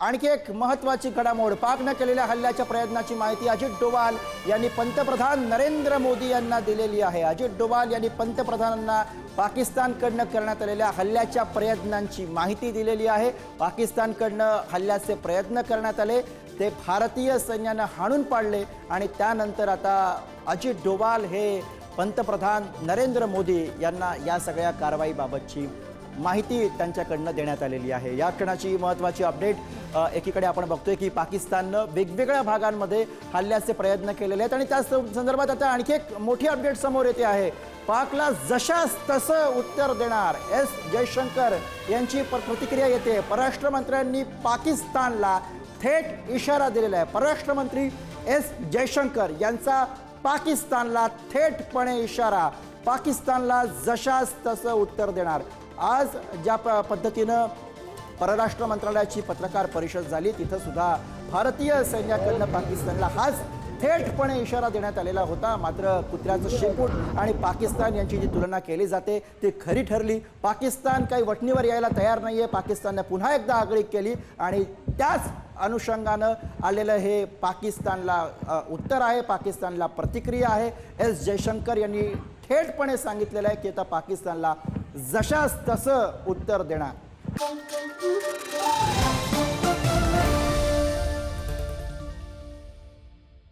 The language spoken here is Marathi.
आणखी एक महत्वाची घडामोड. पाकनं केलेल्या हल्ल्याच्या प्रयत्नाची माहिती अजित डोवाल यांनी पंतप्रधान नरेंद्र मोदी यांना दिलेली आहे. अजित डोवाल यांनी पंतप्रधानांना पाकिस्तानकडनं करण्यात आलेल्या हल्ल्याच्या प्रयत्नांची माहिती दिलेली आहे. पाकिस्तानकडनं हल्ल्याचे प्रयत्न करण्यात आले. ते भारतीय सैन्यानं हाणून पाडले आणि त्यानंतर आता अजित डोवाल हे पंतप्रधान नरेंद्र मोदी यांना या सगळ्या कारवाईबाबतची माहिती त्यांच्याकडनं देण्यात आलेली आहे. या क्षणाची महत्त्वाची अपडेट एकीकडे आपण बघतोय की पाकिस्ताननं वेगवेगळ्या भागांमध्ये हल्ल्याचे प्रयत्न केलेले आहेत आणि त्या संदर्भात आता आणखी एक मोठी अपडेट समोर येते आहे. पाकला जशास तसं उत्तर देणार एस जयशंकर यांची प्रतिक्रिया येते. परराष्ट्र मंत्र्यांनी पाकिस्तानला थेट इशारा दिलेला आहे. परराष्ट्र मंत्री एस जयशंकर यांचा पाकिस्तानला थेटपणे इशारा. पाकिस्तानला जशास तसं उत्तर देणार. आज ज्या प पद्धतीनं परराष्ट्र मंत्रालयाची पत्रकार परिषद झाली तिथं सुद्धा भारतीय सैन्याकडनं पाकिस्तानला हाच थेटपणे इशारा देण्यात आलेला होता. मात्र कुत्र्याचं शेपूट आणि पाकिस्तान यांची जी तुलना केली जाते ती खरी ठरली. पाकिस्तान काही वटणीवर यायला तयार नाही आहे पाकिस्तानने पुन्हा एकदा आगळीक केली आणि त्याच अनुषंगानं आलेलं हे पाकिस्तानला उत्तर आहे. पाकिस्तानला प्रतिक्रिया आहे. एस. जयशंकर यांनी थेटपणे सांगितलेलं आहे की आता पाकिस्तानला जशास तसं उत्तर देणार.